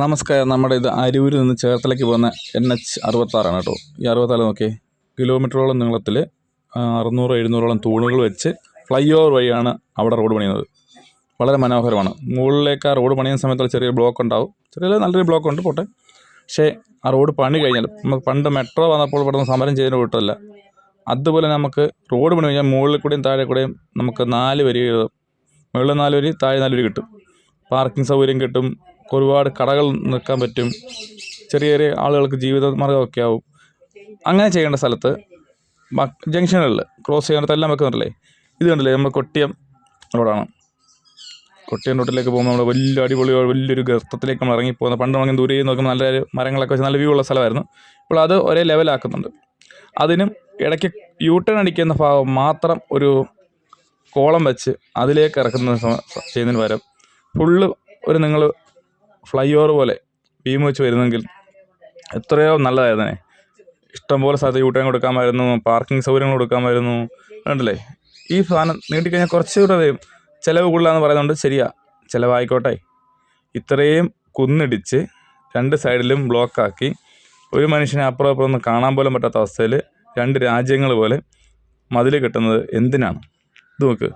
നമസ്കാരം. നമ്മുടെ ഇത് അരൂരിൽ നിന്ന് ചേർത്തലയ്ക്ക് പോകുന്ന എൻ എച്ച് അറുപത്താറാണ് കേട്ടോ. ഈ അറുപത്താറ് നോക്കേ കിലോമീറ്ററോളം നീളത്തിൽ അറുന്നൂറ് എഴുന്നൂറോളം തൂണുകൾ വെച്ച് ഫ്ലൈ ഓവർ വഴിയാണ് അവിടെ റോഡ് പണിയുന്നത്. വളരെ മനോഹരമാണ്. മുകളിലേക്ക് ആ റോഡ് പണിയുന്ന സമയത്ത് ചെറിയ ബ്ലോക്ക് ഉണ്ടാവും. ചെറിയ നല്ലൊരു ബ്ലോക്ക് ഉണ്ട് പോട്ടെ. പക്ഷേ ആ റോഡ് പണി കഴിഞ്ഞാൽ നമുക്ക് പണ്ട് മെട്രോ വന്നപ്പോൾ ഇവിടുന്ന് സമരം ചെയ്യുന്ന കൂട്ടമല്ല അതുപോലെ നമുക്ക് റോഡ് പണി കഴിഞ്ഞാൽ മുകളിൽ കൂടെയും താഴെ കൂടെയും നമുക്ക് നാല് വരി മുകളിൽ നാല് വരി താഴെ നാല് വരി കിട്ടും. പാർക്കിംഗ് സൗകര്യം കിട്ടും. ഒരുപാട് കടകൾ നിൽക്കാൻ പറ്റും. ചെറിയ ചെറിയ ആളുകൾക്ക് ജീവിത മാർഗമൊക്കെ ആവും അങ്ങനെ ചെയ്യേണ്ട സ്ഥലത്ത് ജംഗ്ഷനുകളിൽ ക്രോസ് ചെയ്യാനത്തെല്ലാം വെക്കുന്നുണ്ടല്ലേ? ഇത് കണ്ടില്ലേ? നമ്മൾ കൊട്ടിയം റോഡാണ്. കൊട്ടിയം റോഡിലേക്ക് പോകുമ്പോൾ നമ്മൾ വലിയ അടിപൊളി വലിയൊരു ഗർത്തത്തിലേക്ക് നമ്മൾ ഇറങ്ങിപ്പോകുന്നത് പണ്ട് നമ്മൾ ദൂരെ നോക്കുമ്പോൾ നല്ല മരങ്ങളൊക്കെ വെച്ച് നല്ല വ്യൂ ഉള്ള സ്ഥലമായിരുന്നു. ഇപ്പോൾ അത് ഒരേ ലെവലാക്കുന്നുണ്ട് അതിനും ഇടയ്ക്ക് യു ടേൺ അടിക്കുന്ന ഭാഗം മാത്രം ഒരു കോളം വെച്ച് അതിലേക്ക് ഇറക്കുന്ന ചെയ്യുന്നതിന് പകരം ഫുള്ള് ഒരു നിങ്ങൾ ഫ്ലൈ ഓവർ പോലെ ബീം വെച്ച് വരുന്നെങ്കിൽ എത്രയോ നല്ലതായിരുന്നേ. ഇഷ്ടംപോലെ സ്ഥലത്ത് യൂട്ടേൺ ടേൺ കൊടുക്കാമായിരുന്നു പാർക്കിംഗ് സൗകര്യങ്ങൾ കൊടുക്കാമായിരുന്നു. കണ്ടില്ലേ? ഈ സാധനം നീട്ടിക്കഴിഞ്ഞാൽ കുറച്ചുകൂടെ ചിലവ് കൂടുതലാന്ന് പറയുന്നുണ്ട് ശരിയാ. ചിലവായിക്കോട്ടെ. ഇത്രയും കുന്നിടിച്ച് രണ്ട് സൈഡിലും ബ്ലോക്കാക്കി ഒരു മനുഷ്യനെ അപ്പുറം അപ്പുറം ഒന്നും കാണാൻ പോലും പറ്റാത്ത അവസ്ഥയിൽ രണ്ട് രാജ്യങ്ങൾ പോലെ മതിൽ കെട്ടുന്നത് എന്തിനാണ്? ഇത് നോക്ക്.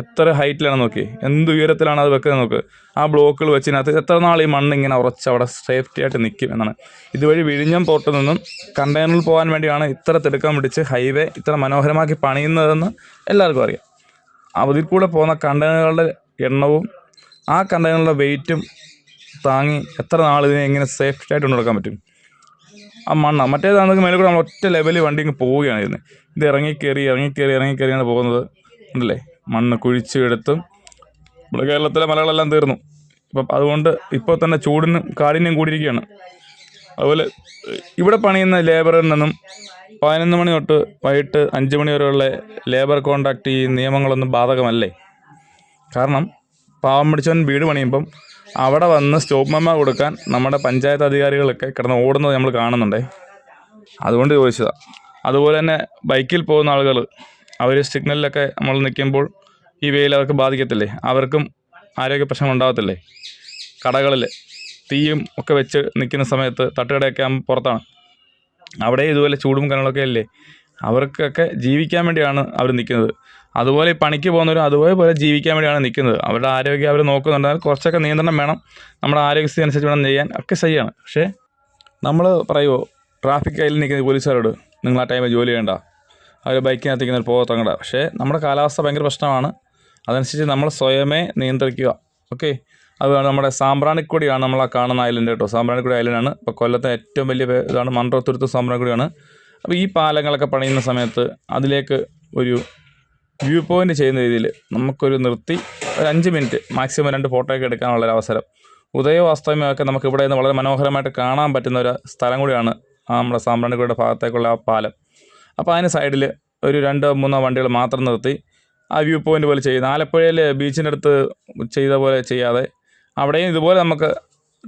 എത്ര ഹൈറ്റിലാണ് നോക്കി? എന്ത് ഉയരത്തിലാണ് അത് വെക്കുന്നത് നോക്ക്? ആ ബ്ലോക്കുകൾ വെച്ചതിനകത്ത് എത്ര നാൾ ഈ മണ്ണ് ഇങ്ങനെ ഉറച്ച് അവിടെ സേഫ്റ്റി ആയിട്ട് നിൽക്കും എന്നാണ്. ഇതുവഴി വിഴിഞ്ഞം പോർട്ടിൽ നിന്നും കണ്ടെയ്നറിൽ പോകാൻ വേണ്ടിയാണ് ഇത്ര തിടുക്കം പിടിച്ച് ഹൈവേ ഇത്ര മനോഹരമാക്കി പണിയുന്നതെന്ന് എല്ലാവർക്കും അറിയാം. അതിൽ കൂടെ പോകുന്ന കണ്ടെയ്നറുകളുടെ എണ്ണവും ആ കണ്ടെയ്നറുടെ വെയിറ്റും താങ്ങി എത്ര നാൾ ഇതിനെ എങ്ങനെ സേഫ്റ്റി ആയിട്ട് കൊണ്ടുനടക്കാൻ പറ്റും? ആ മണ്ണ മറ്റേതാണെങ്കിൽ മേലെ കൂടെ നമ്മൾ ഒറ്റ ലെവലിൽ വണ്ടി ഇങ്ങ് പോവുകയാണ് ഇരുന്ന് ഇത് ഇറങ്ങിക്കയറി ഇറങ്ങിക്കയറി ഇറങ്ങിക്കയറിയാണ് പോകുന്നത്. ഉണ്ടല്ലേ? മണ്ണ് കുഴിച്ച് എടുത്ത് നമ്മുടെ കേരളത്തിലെ മലകളെല്ലാം തീർന്നു. ഇപ്പം അതുകൊണ്ട് ഇപ്പോൾ തന്നെ ചൂടിനും കാഠിന്യം കൂടിയിരിക്കുകയാണ്. അതുപോലെ ഇവിടെ പണിയുന്ന ലേബറിൽ നിന്നും പതിനൊന്ന് മണി തൊട്ട് വൈകിട്ട് അഞ്ച് മണി വരെയുള്ള ലേബർ കോൺട്രാക്ട് ഈ നിയമങ്ങളൊന്നും ബാധകമല്ലേ? കാരണം പാവം പിടിച്ചവൻ വീട് പണിയുമ്പം അവിടെ വന്ന് സ്റ്റോപ്പ് മെമ്മ കൊടുക്കാൻ നമ്മുടെ പഞ്ചായത്ത് അധികാരികളൊക്കെ കിടന്ന് ഓടുന്നത് നമ്മൾ കാണുന്നുണ്ടേ. അതുകൊണ്ട് ചോദിച്ചതാണ് അതുപോലെ തന്നെ ബൈക്കിൽ പോകുന്ന ആളുകൾ അവർ സിഗ്നലിലൊക്കെ നമ്മൾ നിൽക്കുമ്പോൾ ഈ വെയിൽ അവർക്ക് ബാധിക്കത്തില്ലേ? അവർക്കും ആരോഗ്യ പ്രശ്നം ഉണ്ടാകത്തില്ലേ കടകളിൽ തീയും ഒക്കെ വെച്ച് നിൽക്കുന്ന സമയത്ത് തട്ടുകടയൊക്കെ ആകുമ്പോൾ പുറത്താണ്. അവിടെ ഇതുപോലെ ചൂടും കനലൊക്കെ അല്ലേ അവർക്കൊക്കെ ജീവിക്കാൻ വേണ്ടിയാണ് അവർ നിൽക്കുന്നത്. അതുപോലെ പണിക്ക് പോകുന്നവരും അതുപോലെ പോലെ ജീവിക്കാൻ വേണ്ടിയാണ് നിൽക്കുന്നത്. അവരുടെ ആരോഗ്യം അവർ നോക്കുന്നുണ്ട് കുറച്ചൊക്കെ നിയന്ത്രണം വേണം. നമ്മുടെ ആരോഗ്യസ്ഥിതി അനുസരിച്ച് വേണം ചെയ്യാൻ. ഒക്കെ ശരിയാണ്. പക്ഷേ നമ്മൾ പറയുമോ ട്രാഫിക് കയ്യിൽ നിൽക്കുന്ന പോലീസുകാരോട് നിങ്ങൾ ആ ടൈമിൽ ജോലി ചെയ്യണ്ട. അവർ ബൈക്കിനകത്ത് ഇങ്ങനെ പോകത്തങ്ങട പക്ഷേ നമ്മുടെ കാലാവസ്ഥ ഭയങ്കര പ്രശ്നമാണ്. അതനുസരിച്ച് നമ്മൾ സ്വയമേ നിയന്ത്രിക്കുക. ഓക്കെ? അത് നമ്മുടെ സാമ്പ്രാണിക്കൊടിയാണ് നമ്മൾ ആ കാണുന്ന ഐലൻഡ് കേട്ടോ. സാമ്പ്രാണിക്കൊടി ഐലൻഡാണ് ഇപ്പോൾ കൊല്ലത്തെ ഏറ്റവും വലിയ ഇതാണ് മൺട്രോത്തുരുത്ത് സാമ്പ്രാണിക്കൊടിയാണ്. അപ്പോൾ ഈ പാലങ്ങളൊക്കെ പണിയുന്ന സമയത്ത് അതിലേക്ക് ഒരു വ്യൂ പോയിന്റ് ചെയ്യുന്ന രീതിയിൽ നമുക്കൊരു നിർത്തി ഒരു അഞ്ച് മിനിറ്റ് മാക്സിമം രണ്ട് ഫോട്ടോയൊക്കെ എടുക്കാനുള്ള ഒരു അവസരം. ഉദയവും അസ്തമയമൊക്കെ നമുക്ക് ഇവിടെ നിന്ന് വളരെ മനോഹരമായിട്ട് കാണാൻ പറ്റുന്ന ഒരു സ്ഥലം കൂടിയാണ് നമ്മുടെ സാമ്പ്രാണിക്കുടിയുടെ ഭാഗത്തേക്കുള്ള ആ പാലം. അപ്പോൾ അതിന് സൈഡിൽ ഒരു രണ്ടോ മൂന്നോ വണ്ടികൾ മാത്രം നിർത്തി. ആ വ്യൂ പോയിന്റ് പോലെ ചെയ്യുന്ന. ആലപ്പുഴയിൽ ബീച്ചിന്റെ അടുത്ത് ചെയ്ത പോലെ ചെയ്യാതെ അവിടെയും ഇതുപോലെ നമുക്ക്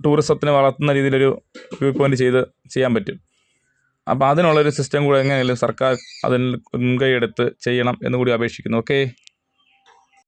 ടൂറിസത്തിന് വളർത്തുന്ന രീതിയിലൊരു വ്യൂ പോയിന്റ് ചെയ്ത് ചെയ്യാൻ പറ്റും. അപ്പോൾ അതിനുള്ളൊരു സിസ്റ്റം കൂടെ എങ്ങനെയെങ്കിലും സർക്കാർ അതിൽ മുൻകൈ എടുത്ത് ചെയ്യണം എന്ന് കൂടി അപേക്ഷിക്കുന്നു. ഓക്കെ